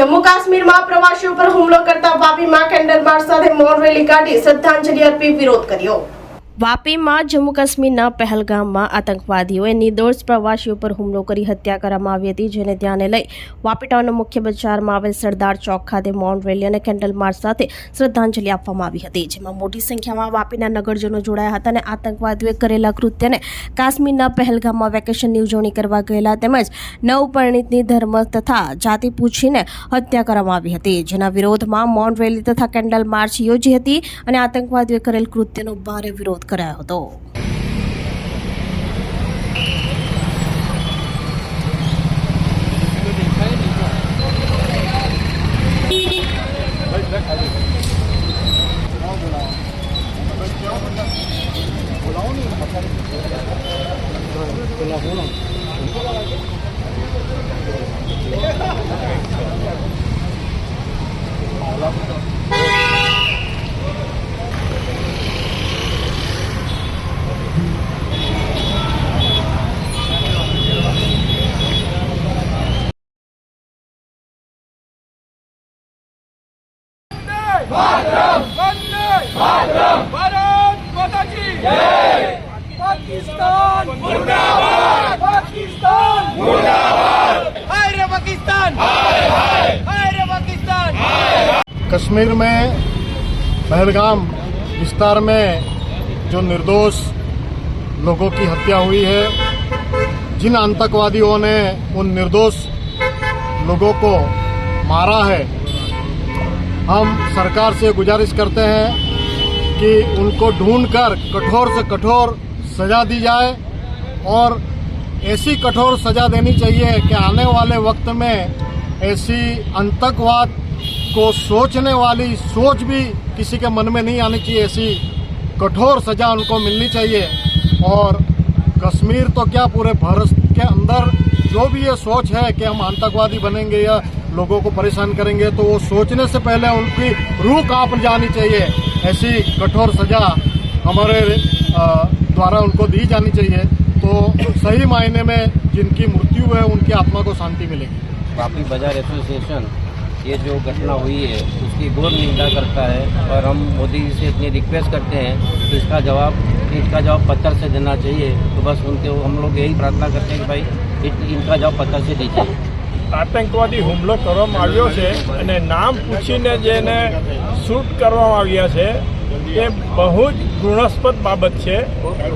જમ્મુ કાશ્મીરમાં પ્રવાસીઓ પર હુમલો કરતા વાપીમાં કેન્ડલ માર્ચ સાથે મૌન રેલી કાઢી શ્રદ્ધાંજલિ અર્પી વિરોધ કર્યો. વાપીમાં જમ્મુ કાશ્મીરના પહેલગામમાં આતંકવાદીઓએ નિર્દોષ પ્રવાસીઓ પર હુમલો કરી હત્યા કરવામાં આવી હતી, જેને ધ્યાને લઈ વાપી ટાઉનના મુખ્ય બજારમાં આવેલ સરદાર ચોક ખાતે મૌન રેલી અને કેન્ડલ માર્ચ સાથે શ્રદ્ધાંજલિ આપવામાં આવી હતી, જેમાં મોટી સંખ્યામાં વાપીના નગરજનો જોડાયા હતા અને આતંકવાદીઓએ કરેલા કૃત્યને કાશ્મીરના પહેલગામમાં વેકેશનની ઉજવણી કરવા ગયેલા તેમજ નવપરિણીતની ધર્મ તથા જાતિ પૂછીને હત્યા કરવામાં આવી હતી, જેના વિરોધમાં મૌન રેલી તથા કેન્ડલ માર્ચ યોજી હતી અને આતંકવાદીઓએ કરેલ કૃત્યનો ભારે વિરોધ 그래 요, 또. 我老公了。भारत माता की जय। पाकिस्तान। मुर्दाबाद। पाकिस्तान। मुर्दाबाद। हाय रे पाकिस्तान। हाय हाय। हाय रे पाकिस्तान। कश्मीर में पहलगाम विस्तार में जो निर्दोष लोगों की हत्या हुई है जिन आतंकवादियों ने उन निर्दोष लोगों को मारा है हम सरकार से गुजारिश करते हैं कि उनको ढूंढकर कठोर से कठोर सजा दी जाए और ऐसी कठोर सजा देनी चाहिए कि आने वाले वक्त में ऐसी आतंकवाद को सोचने वाली सोच भी किसी के मन में नहीं आनी चाहिए। ऐसी कठोर सजा उनको मिलनी चाहिए। और कश्मीर तो क्या पूरे भारत के अंदर जो भी ये सोच है कि हम आतंकवादी बनेंगे या लोगों को परेशान करेंगे तो वो सोचने से पहले उनकी रूह काँप जानी चाहिए। ऐसी कठोर सजा हमारे द्वारा उनको दी जानी चाहिए। तो सही मायने में जिनकी मृत्यु है, उनकी आत्मा को शांति मिलेगी। वापी बाज़ार एसोसिएशन, ये जो घटना हुई है, उसकी घोर निंदा करता है और हम मोदी जी से इतनी रिक्वेस्ट करते हैं कि इसका जवाब इसका जवाब पत्थर से देना चाहिए। तो बस उनके, हम लोग यही प्रार्थना करते हैं कि भाई इनका जवाब पत्थर से दीजिए આતંકવાદી હુમલો કરવામાં આવ્યો છે અને નામ પૂછીને જેને શૂટ કરવામાં આવ્યા છે એ બહુ જ ઘૃણાસ્પદ બાબત છે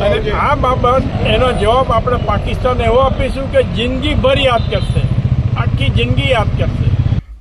અને આ બાબત એનો જવાબ આપણે પાકિસ્તાન એવો આપીશું કે જિંદગીભર યાદ કરશે આખી જિંદગી યાદ કરશે